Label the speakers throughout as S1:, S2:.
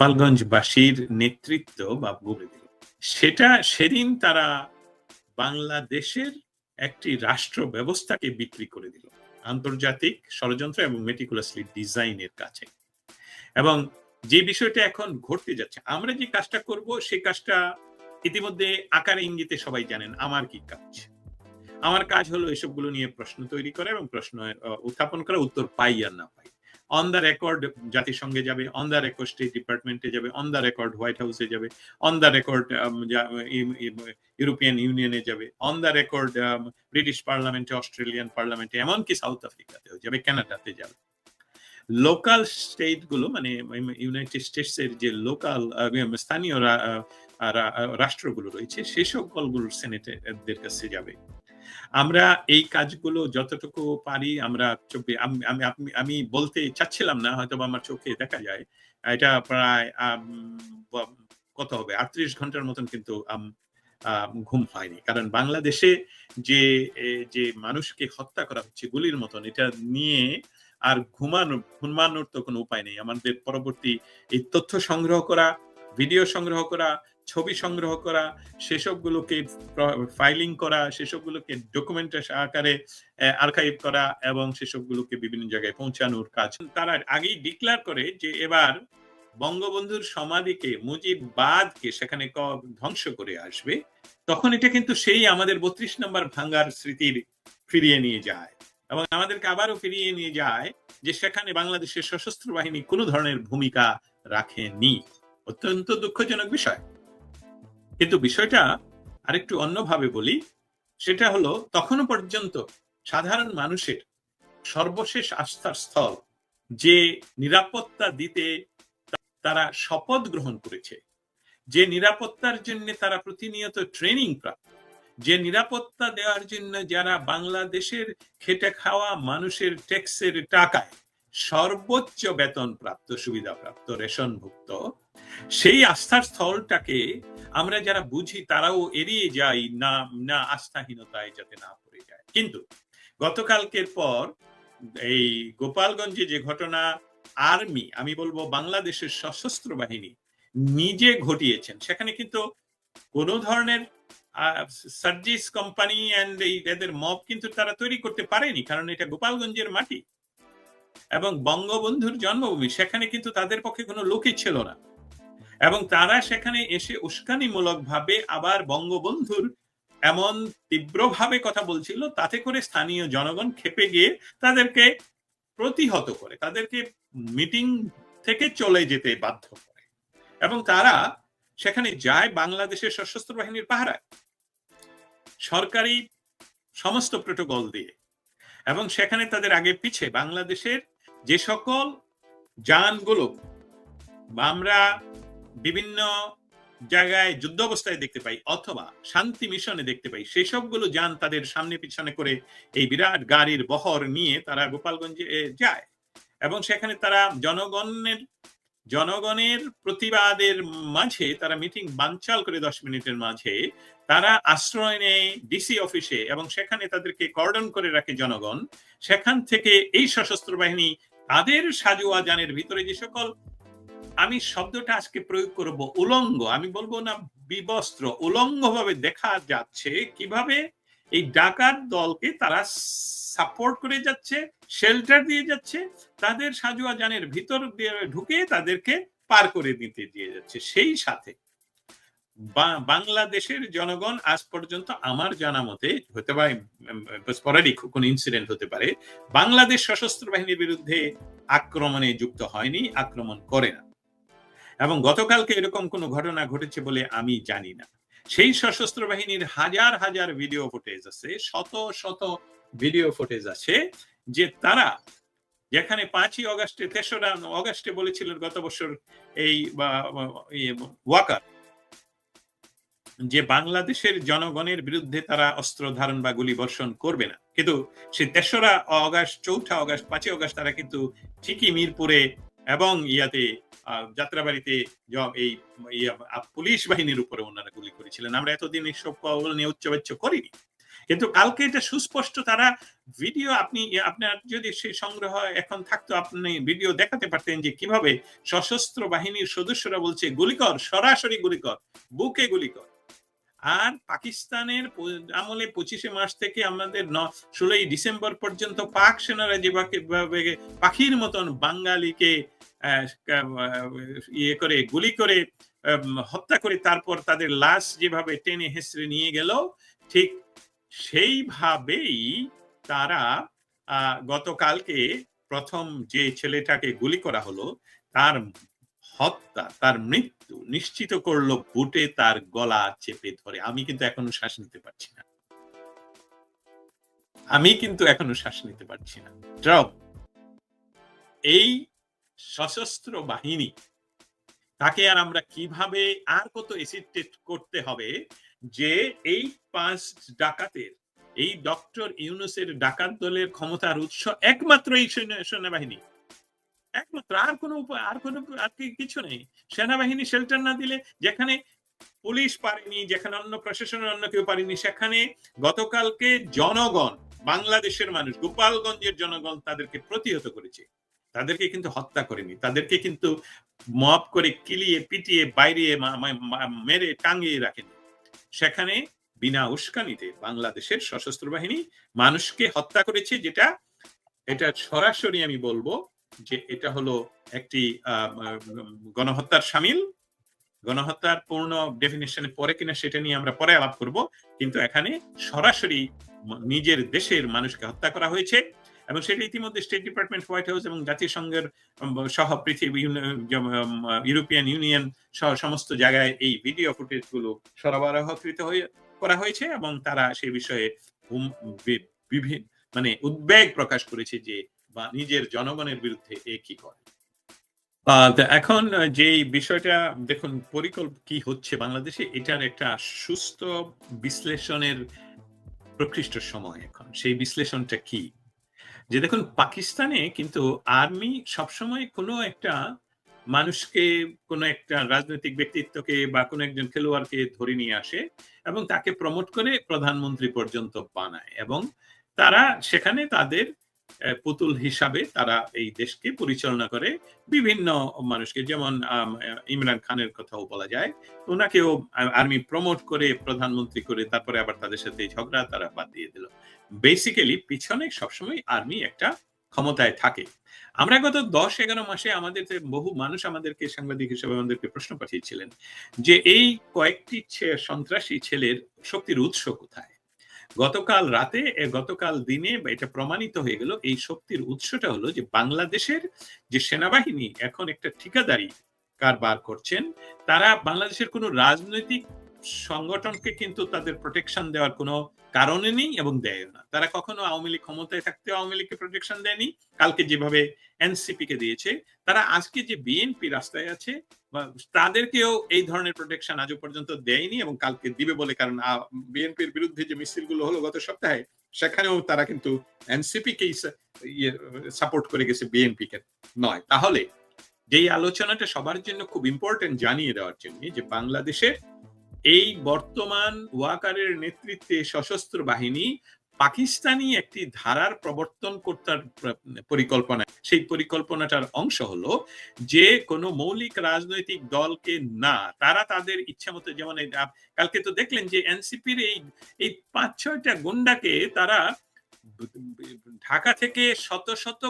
S1: গোপালগঞ্জবাসীর নেতৃত্ব বা বলে দিল। সেটা সেদিন তারা বাংলাদেশের একটি রাষ্ট্র ব্যবস্থাকে বিক্রি করে দিল। আন্তর্জাতিক ষড়যন্ত্র এবং মেটিকুলাসলি ডিজাইনের কাছে। এবং যে বিষয়টা এখন ঘটতে যাচ্ছে, আমরা যে কাজটা করব সেই কাজটা ইতিমধ্যে আকারে ইঙ্গিতে সবাই জানেন, আমার কি কাজ? আমার কাজ হলো এসবগুলো নিয়ে প্রশ্ন তৈরি করা এবং প্রশ্ন উত্থাপন করা, উত্তর পাই আর না পাই। অন দ্য রেকর্ড জাতিসংঘে যাবে অন দ্য রেকর্ড স্টেট ডিপার্টমেন্টে যাবে অন দ্য রেকর্ড হোয়াইট হাউসে যাবে অন দ্য রেকর্ড ইউরোপিয়ান ইউনিয়নে যাবে অন দ্য রেকর্ড ব্রিটিশ পার্লামেন্টে অস্ট্রেলিয়ান পার্লামেন্টে এমনকি সাউথ আফ্রিকাতেও যাবে কানাডাতে যাবে লোকাল স্টেটগুলো মানে ইউনাইটেড স্টেটস এর যে লোকাল স্থানীয় রাষ্ট্রগুলো রয়েছে, সে সকলগুলোর সেনেটের কাছে যাবে। আমরা এই কাজগুলো যতটুকু পারি, আমরা চোখে, আমি আমি বলতে চাচ্ছিলাম না হয়তো আমার চোখে দেখা যায়। এটা প্রায় কত হবে? আটত্রিশ ঘণ্টার মতন কিন্তু ঘুম হয়নি। কারণ বাংলাদেশে যে যে মানুষকে হত্যা করা হচ্ছে গুলির মতন, এটা নিয়ে আর ঘুমানো, ঘুমানোর তো কোনো উপায় নেই। আমাদের পরবর্তী এই তথ্য সংগ্রহ করা, ভিডিও সংগ্রহ করা ছবি সংগ্রহ করা, সেসবগুলোকে ফাইলিং করা, সেসবগুলোকে ডকুমেন্ট আকারে আর্কাইভ করা এবং সেসবগুলোকে বিভিন্ন জায়গায় পৌঁছানোর কাজ। তারা আগেই ডিক্লেয়ার করে যে এবার বঙ্গবন্ধুর সমাধিকে মুজিববাদকে সেখানে ধ্বংস করে আসবে, তখন এটা কিন্তু সেই আমাদের বত্রিশ নম্বর ভাঙ্গার স্মৃতির ফিরিয়ে নিয়ে যায় এবং আমাদেরকে আবারও ফিরিয়ে নিয়ে যায় যে সেখানে বাংলাদেশের সশস্ত্র বাহিনী কোনো ধরনের ভূমিকা রাখেনি। অত্যন্ত দুঃখজনক বিষয়। কিন্তু বিষয়টা আরেকটু অন্যভাবে বলি, সেটা হলো তখনও পর্যন্ত সাধারণ মানুষের সর্বশেষ আস্থার স্থল যে নিরাপত্তা দিতে তারা শপথ গ্রহণ করেছে, যে নিরাপত্তার জন্য তারা প্রতিনিয়ত ট্রেনিং প্রাপ্ত, যে নিরাপত্তা দেওয়ার জন্য যারা বাংলাদেশের খেটে খাওয়া মানুষের ট্যাক্সের টাকায় সর্বোচ্চ বেতন প্রাপ্ত সুবিধা প্রাপ্ত রেশনভুক্ত, সেই আস্থার স্থলটাকে আমরা যারা বুঝি তারাও এড়িয়ে যাই না না আস্থাহীনতায় যাতে না পড়ে যায়। কিন্তু গতকালকের পর এই গোপালগঞ্জে যে ঘটনা, আর্মি, আমি বলব বাংলাদেশের সশস্ত্র বাহিনী, নিজে ঘটিয়েছেন। সেখানে কিন্তু কোনো ধরনের সার্জিস কোম্পানি অ্যান্ড এই এদের মব কিন্তু তারা তৈরি করতে পারেনি, কারণ এটা গোপালগঞ্জের মাটি। এবং বঙ্গবন্ধুর জন্মভূমি, সেখানে কিন্তু তাদের পক্ষে কোনো লোকই ছিল না। এবং তারা সেখানে এসে উস্কানিমূলক ভাবে আবার বঙ্গবন্ধুর এমন তীব্রভাবে কথা বলছিল, তাতে করে স্থানীয় জনগণ খেপে গিয়ে তাদেরকে প্রতিহত করে, তাদেরকে মিটিং থেকে চলে যেতে বাধ্য করে। এবং তারা সেখানে যায় বাংলাদেশের সশস্ত্র বাহিনীর পাহারায়। সরকারি সমস্ত প্রোটোকল দিয়ে। এবং সেখানে তাদের আগে পিছে বাংলাদেশের যে সকল যানগুলো আমরা বিভিন্ন জায়গায় যুদ্ধ অবস্থায় দেখতে পাই অথবা শান্তি মিশনে দেখতে পাই সেসবগুলো যান তাদের সামনে পিছনে করে এই বিরাট গাড়ির বহর নিয়ে তারা গোপালগঞ্জে যায়। এবং সেখানে তারা জনগণের জনগণের প্রতিবাদের মাঝে তারা মিটিং বানচাল করে দশ মিনিটের মাঝে তারা আশ্রয় নেয় ডিসি অফিসে এবং সেখানে তাদেরকে কর্ডন করে রাখে জনগণ। সেখান থেকে এই সশস্ত্র বাহিনী তাদের সাজুয়া যানের ভিতরে যে সকল আমি শব্দটা আজকে প্রয়োগ করব উলঙ্গ, আমি বলব না বিবস্ত্র উলঙ্গ ভাবে দেখা যাচ্ছে কীভাবে এই ডাকাত দলকে তারা সাপোর্ট করে যাচ্ছে শেল্টার দিয়ে যাচ্ছে, তাদের সাজুয়া যানের ভিতর দিয়ে ঢুকে তাদেরকে পার করে দিতে দিয়ে যাচ্ছে। সেই সাথে বাংলাদেশের জনগণ আজ পর্যন্ত আমার জানা মতে, হতে পারে কোন ইনসিডেন্ট হতে পারে, বাংলাদেশ সশস্ত্র বাহিনীর বিরুদ্ধে আক্রমণে যুক্ত হয়নি, আক্রমণ করে না। এবং গতকালকে এরকম কোনো ঘটনা ঘটেছে বলে আমি জানি না। সেই সশস্ত্র বাহিনীর হাজার হাজার ভিডিও ফুটেজ আছে, শত শত ভিডিও ফুটেজ আছে, যে তারা যেখানে পাঁচই অগস্টে, তেসরা অগস্টে বলেছিলেন গত বছর এই ইয়ে ওয়াকার যে বাংলাদেশের জনগণের বিরুদ্ধে তারা অস্ত্র ধারণ বা গুলি বর্ষণ করবে না। কিন্তু সে তেসরা অগস্ট, চৌঠা অগস্ট, পাঁচই অগস্ট তারা কিন্তু ঠিকই মিরপুরে এবং ইয়াতে যাত্রাবাড়িতে এই পুলিশ বাহিনীর উপরে ওনারা গুলি করেছিলেন। আমরা এতদিন এইসব নিয়ে উচ্চবাচ্য করিনি। কিন্তু কালকে এটা সুস্পষ্ট তারা ভিডিও আপনি, আপনার যদি সেই সংগ্রহ এখন থাকতো, আপনি ভিডিও দেখাতে পারতেন যে কীভাবে সশস্ত্র বাহিনীর সদস্যরা বলছে গুলিকর সরাসরি গুলিকর বুকে গুলিকর আর পাকিস্তানের আমলে পঁচিশে মার্চ থেকে আমাদের ষোলোই ডিসেম্বর পর্যন্ত পাক সেনারা যেভাবে পাখির মতন বাঙালিকে ইয়ে করে, গুলি করে হত্যা করে তারপর তাদের লাশ যেভাবে টেনে হেসড়ে নিয়ে গেল, ঠিক সেইভাবেই তারা গতকালকে প্রথম যে ছেলেটাকে গুলি করা হলো, তার হত্যা, তার মৃত্যু নিশ্চিত করল বুটে তার গলা চেপে ধরে। আমি কিন্তু এখনও শ্বাস নিতে পারছি না। আমি কিন্তু এখনও শ্বাস নিতে পারছি না। এই সশস্ত্র বাহিনী, তাকে আর আমরা কীভাবে আর কত এসিড টেস্ট করতে হবে যে এই পাঁচ ডাকাতের, এই ডক্টর ইউনুসের ডাকাত দলের ক্ষমতার উৎস একমাত্র এই সৈন্য- সেনাবাহিনী একমাত্র আর কোনো উপায় আর কোনো আর কিছু নেই। সেনাবাহিনী শেল্টার না দিলে যেখানে পুলিশ পারেনি, যেখানে অন্য প্রশাসনের অন্য কেউ পারেনি, সেখানে গতকালকে জনগণ, বাংলাদেশের মানুষ, গোপালগঞ্জের জনগণ তাদেরকে প্রতিহত করেছে। তাদেরকে কিন্তু হত্যা করেনি। তাদেরকে কিন্তু মপ করে কিলিয়ে, পিটিয়ে বাইরে মেরে, টাঙিয়ে রাখেনি। সেখানে বিনা উস্কানিতে বাংলাদেশের সশস্ত্র বাহিনী মানুষকে হত্যা করেছে, যেটা, এটা সরাসরি আমি বলব যে এটা হলো একটি গণহত্যার সামিল। গণহত্যার পূর্ণ ডেফিনেশনে পরে কিনা সেটা নিয়ে আমরা পরে আলাপ করব। কিন্তু এখানে সরাসরি নিজের দেশের মানুষকে হত্যা করা হয়েছে এবং সেটা ইতিমধ্যে স্টেট ডিপার্টমেন্ট হোয়াইট হাউস এবং জাতিসংঘের সহ পৃথিবী ইউরোপিয়ান ইউনিয়ন সহ সমস্ত জায়গায় এই ভিডিও ফুটেজগুলো সরবরাহকৃত হয়ে, করা হয়েছে এবং তারা সে বিষয়ে মানে উদ্বেগ প্রকাশ করেছে যে বা নিজের জনগণের বিরুদ্ধে এ কি করে? এখন যে বিষয়টা, দেখুন, পরিকল্প, কি হচ্ছে বাংলাদেশে, এটার একটা সুস্থ বিশ্লেষণের প্রকৃষ্ট সময় এখন। সেই বিশ্লেষণটা কি? যে দেখুন, পাকিস্তানে কিন্তু আর্মি সবসময় কোনো একটা মানুষকে, কোনো একটা রাজনৈতিক ব্যক্তিত্বকে বা কোনো একজন খেলোয়াড়কে ধরে নিয়ে আসে এবং তাকে প্রমোট করে প্রধানমন্ত্রী পর্যন্ত বানায় এবং তারা সেখানে তাদের পুতুল হিসাবে তারা এই দেশকে পরিচালনা করে। বিভিন্ন মানুষকে, যেমন ইমরান খানের কথাও বলা যায়। ওনাকেও আর্মি প্রমোট করে, প্রধানমন্ত্রী করে, তারপরে আবার তাদের সাথে ঝগড়া তারা বাদ দিয়ে দিল। বেসিক্যালি পিছনে সবসময় আর্মি একটা ক্ষমতায় থাকে। আমরা গত দশ এগারো মাসে আমাদের বহু মানুষ আমাদেরকে, সাংবাদিক হিসেবে আমাদেরকে প্রশ্ন পাঠিয়েছিলেন যে, এই কয়েকটি সন্ত্রাসী ছেলের শক্তির উৎস কোথায়? গতকাল রাতে গতকাল দিনে এটা প্রমাণিত হয়ে গেল, এই শক্তির উৎসটা হলো যে বাংলাদেশের যে সেনাবাহিনী এখন একটা ঠিকাদারি কারবার করছেন, তারা বাংলাদেশের কোনো রাজনৈতিক সংগঠনকে কিন্তু তাদের প্রোটেকশন দেওয়ার কোনো কারণে নেই এবং দেয় না। তারা কখনো আওয়ামী লীগ ক্ষমতায় থাকতে আওয়ামী লীগকে প্রোটেকশন দেয়নি। কালকে যেভাবে এনসিপি কে দিয়েছে, তারা আজকে যে বিএনপি রাস্তায় আছে তাদেরকেও এই ধরনের প্রোটেকশন আজও পর্যন্ত দেয়নি এবং কালকে দিবে বলে কারণ বিএনপির বিরুদ্ধে যে মিছিলগুলো হলো গত সপ্তাহে, সেখানেও তারা কিন্তু এনসিপি কেই সাপোর্ট করে গেছে বিএনপি কে নয়, তাহলে যেই আলোচনাটা সবার জন্য খুব ইম্পর্টেন্ট জানিয়ে দেওয়ার জন্য যে বাংলাদেশের এই বর্তমান ওয়াকারের নেতৃত্বে সশস্ত্র বাহিনী পাকিস্তানি একটি ধারার প্রবর্তন করতার পরিকল্পনা, সেই পরিকল্পনাটার অংশ হলো যে কোনো মৌলিক রাজনৈতিক দলকে না, তারা তাদের ইচ্ছা মতো যেমন কালকে তো দেখলেন যে এনসিপির এই এই পাঁচ ছয়টা গুন্ডাকে তারা ঢাকা থেকে শত শত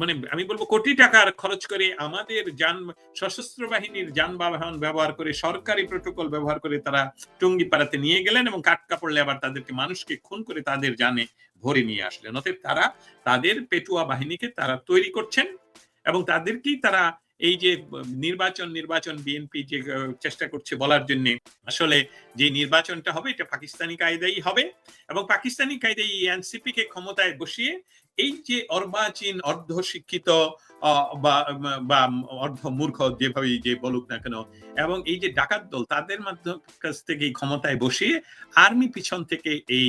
S1: মানে আমি বলব কোটি টাকার খরচ করে আমাদের যান, সশস্ত্র বাহিনীর যানবাহন ব্যবহার করে, সরকারি প্রোটোকল ব্যবহার করে তারা টঙ্গি পাড়াতে নিয়ে গেলেন এবং কাট কাপড় আবার তাদেরকে মানুষকে খুন করে তাদের জানে ভরে নিয়ে আসলেন। অতএব তারা তাদের পেটুয়া বাহিনীকে তারা তৈরি করছেন এবং তাদেরকেই তারা এই যে নির্বাচন নির্বাচন বিএনপি যে চেষ্টা করছে বলার জন্য, আসলে যে নির্বাচনটা হবে, এটা পাকিস্তানি কায়দাই হবে এবং পাকিস্তানি কায়দায় এনসিপি কে ক্ষমতায় বসিয়ে এই যে অর্বাচীন অর্ধ শিক্ষিত বা অর্ধ মূর্খ যেভাবে যে বলুক না কেন, এবং এই যে ডাকাত দল, তাদের মাধ্যম, কাছ থেকে ক্ষমতায় বসিয়ে আর্মি পিছন থেকে এই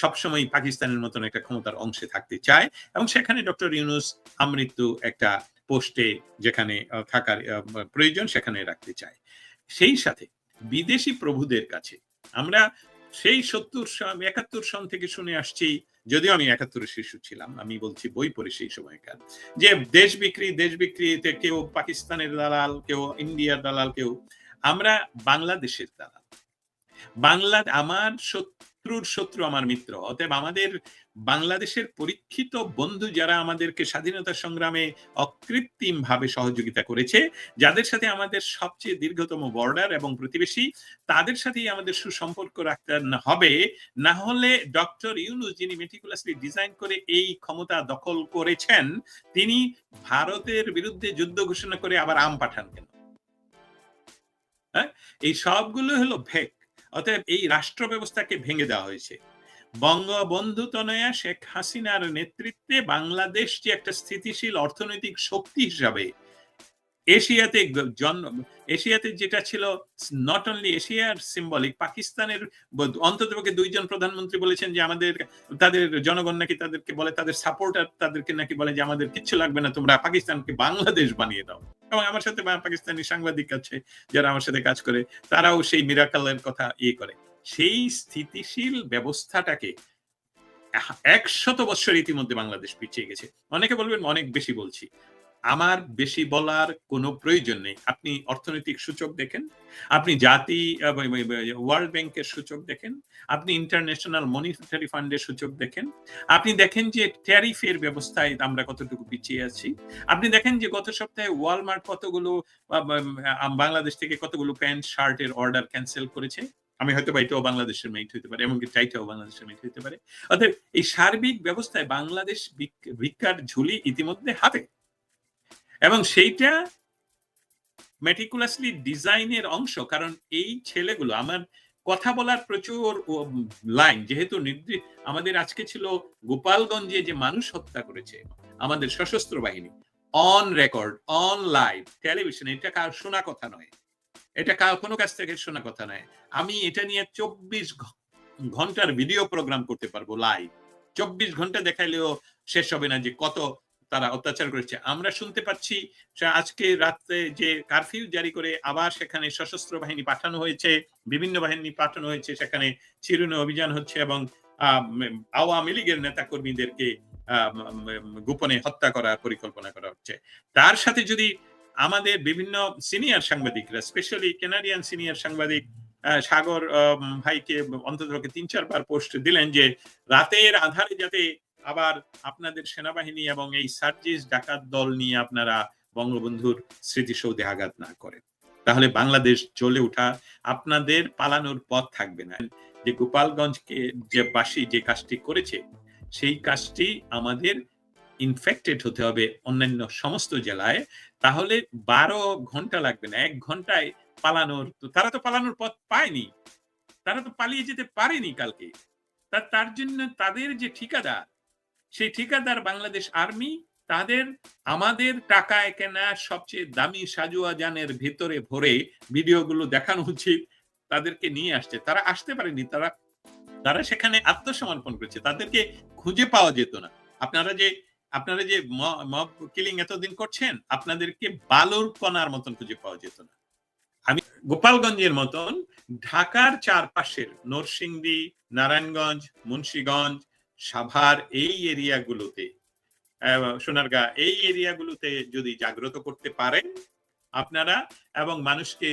S1: সবসময় পাকিস্তানের মতন একটা ক্ষমতার অংশে থাকতে চায় এবং সেখানে ডক্টর ইউনুস আমৃত্যু একটা পোস্টে যেখানে থাকার প্রয়োজন সেখানে রাখতে চায়। সেই সাথে বিদেশি প্রভুদের কাছে আমরা সেই সত্তর সন, একাত্তর সন থেকে শুনে আসছি, যদিও আমি একাত্তরের শিশু ছিলাম, আমি বলছি বই পড়ে সেই সময়কার, যে দেশ বিক্রি, দেশ বিক্রিতে কেউ পাকিস্তানের দালাল, কেউ ইন্ডিয়ার দালাল, কেউ, আমরা বাংলাদেশের দালাল। বাংলা, আমার শত্রুর শত্রু আমার মিত্র। অতএব আমাদের বাংলাদেশের পরীক্ষিত বন্ধু যারা আমাদেরকে স্বাধীনতা সংগ্রামে অকৃত্রিম ভাবে সহযোগিতা করেছে, যাদের সাথে আমাদের সবচেয়ে দীর্ঘতম বর্ডার এবং প্রতিবেশী, তাদের সাথেই আমাদের সুসম্পর্ক রাখতে হবে, না হলে ডক্টর ইউনুস যিনি মেটিকুলাসলি ডিজাইন করে এই ক্ষমতা দখল করেছেন, তিনি ভারতের বিরুদ্ধে যুদ্ধ ঘোষণা করে আবার আম পাঠান কেন? হ্যাঁ? এই সবগুলো হলো ভেক অতএব এই রাষ্ট্র ব্যবস্থাকে ভেঙে দেওয়া হয়েছে। বঙ্গবন্ধু তনয়া শেখ হাসিনার নেতৃত্বে বাংলাদেশ যে একটা স্থিতিশীল অর্থনৈতিক শক্তি হিসাবে এশিয়াতে জন্ম, এশিয়াতে যেটা ছিল নট অনলি এশিয়ার সিম্বলিক পাকিস্তানের অন্ততপক্ষে দুইজন প্রধানমন্ত্রী বলেছেন যে আমাদের, তাদের জনগণ নাকি তাদেরকে বলে, তাদের সাপোর্টার তাদেরকে নাকি বলে যে আমাদের কিচ্ছু লাগবে না, তোমরা পাকিস্তানকে বাংলাদেশ বানিয়ে দাও। এবং আমার সাথে পাকিস্তানি সাংবাদিক আছে, যারা আমার সাথে কাজ করে, তারাও সেই মিরাকালের কথা ইয়ে করে। সেই স্থিতিশীল ব্যবস্থাটাকে একশত বৎসর ইতিমধ্যে বাংলাদেশ পিছিয়ে গেছে। অনেকে বলবেন, অনেক বেশি বলছি। আমার বেশি বলার কোনো প্রয়োজন নেই। আপনি অর্থনৈতিক সূচক দেখেন, আপনি জাতি ওয়ার্ল্ড ব্যাংকের সূচক দেখেন, আপনি ইন্টারন্যাশনাল মনিটারি ফান্ডের সূচক দেখেন, আপনি দেখেন যে ট্যারিফের ব্যবস্থায় আমরা কতটুকু পিছিয়ে আছি, আপনি দেখেন যে গত সপ্তাহে ওয়ালমার্ট কতগুলো বাংলাদেশ থেকে কতগুলো প্যান্ট শার্টের অর্ডার ক্যান্সেল করেছে, আমি হয়তো বা এটাও বাংলাদেশের মেট হইতে পারে, এমনকি টাইটাও বাংলাদেশের মেট হইতে পারে। অর্থাৎ এই সার্বিক ব্যবস্থায় বাংলাদেশ ভিক্ষার ঝুলি ইতিমধ্যে হাতে। এবং সেইটা মেটিকুলাসলি ডিজাইনের অংশ, কারণ এই ছেলেগুলো, আমার কথা বলার প্রচুর লাইন যেহেতু আমাদের আজকে ছিল গোপালগঞ্জে যে মানুষ হত্যা করেছে, আমাদের সশস্ত্র বাহিনী on record on live television এটা কার শোনা কথা নয়, এটা কার, কোনো কাছ থেকে শোনা কথা নয়, আমি এটা নিয়ে চব্বিশ ঘণ্টার ভিডিও প্রোগ্রাম করতে পারব লাইভ চব্বিশ ঘণ্টা দেখাইলেও শেষ হবে না যে কত তারা অত্যাচার করেছে। আমরা শুনতে পাচ্ছি আজকে রাত্রে যে কারফিউ জারি করে আবার সেখানে সশস্ত্র বাহিনী পাঠানো হয়েছে, বিভিন্ন বাহিনী পাঠানো হয়েছে, সেখানে চিরুনে অভিযান হচ্ছে এবং আওয়ামী লীগের নেতা কর্মীদেরকে গোপনে হত্যা করার পরিকল্পনা করা হচ্ছে। তার সাথে যদি আমাদের বিভিন্ন সিনিয়র সাংবাদিকরা, স্পেশালি কেনাডিয়ান সিনিয়র সাংবাদিক সাগর ভাইকে অন্তত তিন চারবার পোস্ট দিলেন যে, রাতের আধারে যাতে আবার আপনাদের সেনাবাহিনী এবং এই সার্জিস ডাকাত দল নিয়ে আপনারা বঙ্গবন্ধুর স্মৃতিসৌধে আঘাত না করেন। তাহলে বাংলাদেশ চলে ওঠা আপনাদের পালানোর পথ থাকবে না। যে গোপালগঞ্জকে যে বাসী যে কাজটি করেছে, সেই কাজটি আমাদের ইনফেক্টেড হতে হবে অন্যান্য সমস্ত জেলায়। তাহলে বারো ঘণ্টা লাগবে না, এক ঘন্টায় পালানোর তারা তো পালানোর পথ পায়নি। তারা তো পালিয়ে যেতে পারেনি কালকে। তার জন্য তাদের যে ঠিকাদার সেই ঠিকাদার বাংলাদেশ আর্মি তাদের আমাদের টাকায় কেনা সবচেয়ে দামি সাজুয়া যানের ভিতরে ভরে ভিডিওগুলো দেখানো উচিত, তাদেরকে নিয়ে আসছে। তারা আসতে পারেনি, তারা তারা সেখানে আত্মসমর্পণ করছে। তাদেরকে খুঁজে পাওয়া যেত না। আপনারা যে আপনারা যে মব কিলিং এতদিন করছেন, আপনাদেরকে বালুর কণার মতন খুঁজে পাওয়া যেত না। আমি গোপালগঞ্জের মতন ঢাকার চারপাশের নরসিংদী, নারায়ণগঞ্জ, মুন্সীগঞ্জ সাভার এই এরিয়াগুলোতে সোনারগা এই এরিয়াগুলোতে যদি জাগ্রত করতে পারেন আপনারা এবং মানুষকে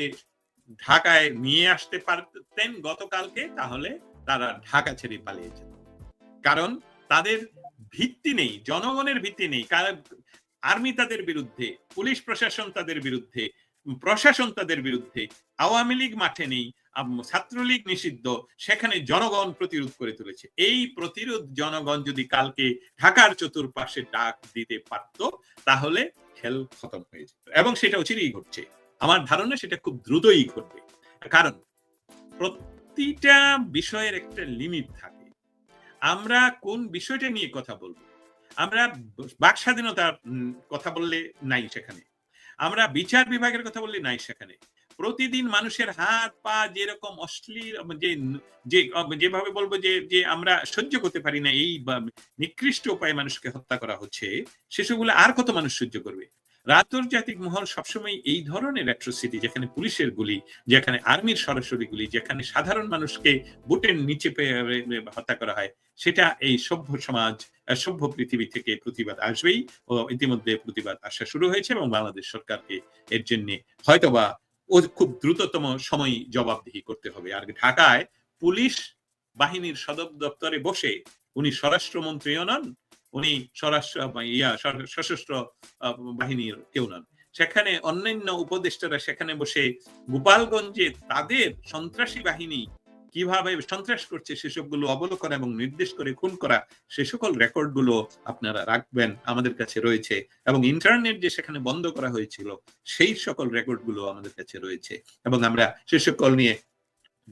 S1: ঢাকায় নিয়ে আসতে পারতেন গতকালকে, তাহলে তারা ঢাকা ছেড়ে পালিয়ে যেত। কারণ তাদের ভিত্তি নেই, জনগণের ভিত্তি নেই। কারণ আর্মি তাদের বিরুদ্ধে, পুলিশ প্রশাসন তাদের বিরুদ্ধে, প্রশাসন তাদের বিরুদ্ধে, আওয়ামী লীগ মাঠে নেই। ছাত্রলীগ নিষিদ্ধ, সেখানে জনগণ প্রতিরোধ করে তুলেছে। এই প্রতিরোধ জনগণ যদি কালকে ঢাকার চতুর্পাশে ডাক দিতে পারত, তাহলে খেল খতম হয়ে যেত। এবং সেটা অচিরেই ঘটছে। আমার ধারণা সেটা খুব দ্রুতই ঘটবে। কারণ প্রতিটা বিষয়ের একটা লিমিট থাকে। আমরা কোন বিষয়টা নিয়ে কথা বলব? আমরা বাক স্বাধীনতার কথা বললে নাই সেখানে। আমরা বিচার বিভাগের কথা বললে নাই সেখানে। প্রতিদিন মানুষের হাত, পা যেরকম অশ্লীল, যে যেভাবে বলব যে যে আমরা সহ্য করতে পারি না, এই নিকৃষ্ট উপায়ে মানুষকে হত্যা করা হচ্ছে, সেসবগুলো আর কত মানুষ সহ্য করবে? আন্তর্জাতিক মহল সবসময় এই ধরনের অ্যাট্রোসিটি যেখানে পুলিশের গুলি, যেখানে আর্মির সরাসরি গুলি, যেখানে সাধারণ মানুষকে বুটের নিচে পেয়ে হত্যা করা হয়, সেটা এই সভ্য সমাজ সভ্য পৃথিবী থেকে প্রতিবাদ আসবেই, ও ইতিমধ্যে প্রতিবাদ আসা শুরু হয়েছে এবং বাংলাদেশ সরকারকে এর জন্য হয়তোবা ও খুব দ্রুততম সময় জবাবদিহি করতে হবে। আর ঢাকায় পুলিশ বাহিনীর সদর দপ্তরে বসে উনি স্বরাষ্ট্রমন্ত্রীও নন, উনি স্বরাষ্ট্র, ইয়া, সশস্ত্র বাহিনীর কেউ নন। সেখানে অন্যান্য উপদেষ্টারা সেখানে বসে গোপালগঞ্জে তাদের সন্ত্রাসী বাহিনী কীভাবে সন্ত্রাস করছে সেসবগুলো অবলোকন এবং নির্দেশ করে খুন করা, সে সকল রেকর্ডগুলো আপনারা রাখবেন, আমাদের কাছে রয়েছে। এবং ইন্টারনেট যে সেখানে বন্ধ করা হয়েছিল, সেই সকল রেকর্ডগুলো আমাদের কাছে রয়েছে। এবং আমরা সে সকল নিয়ে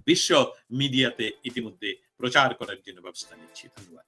S1: বিশ্ব মিডিয়াতে ইতিমধ্যে প্রচার করার জন্য ব্যবস্থা নিচ্ছি। ধন্যবাদ।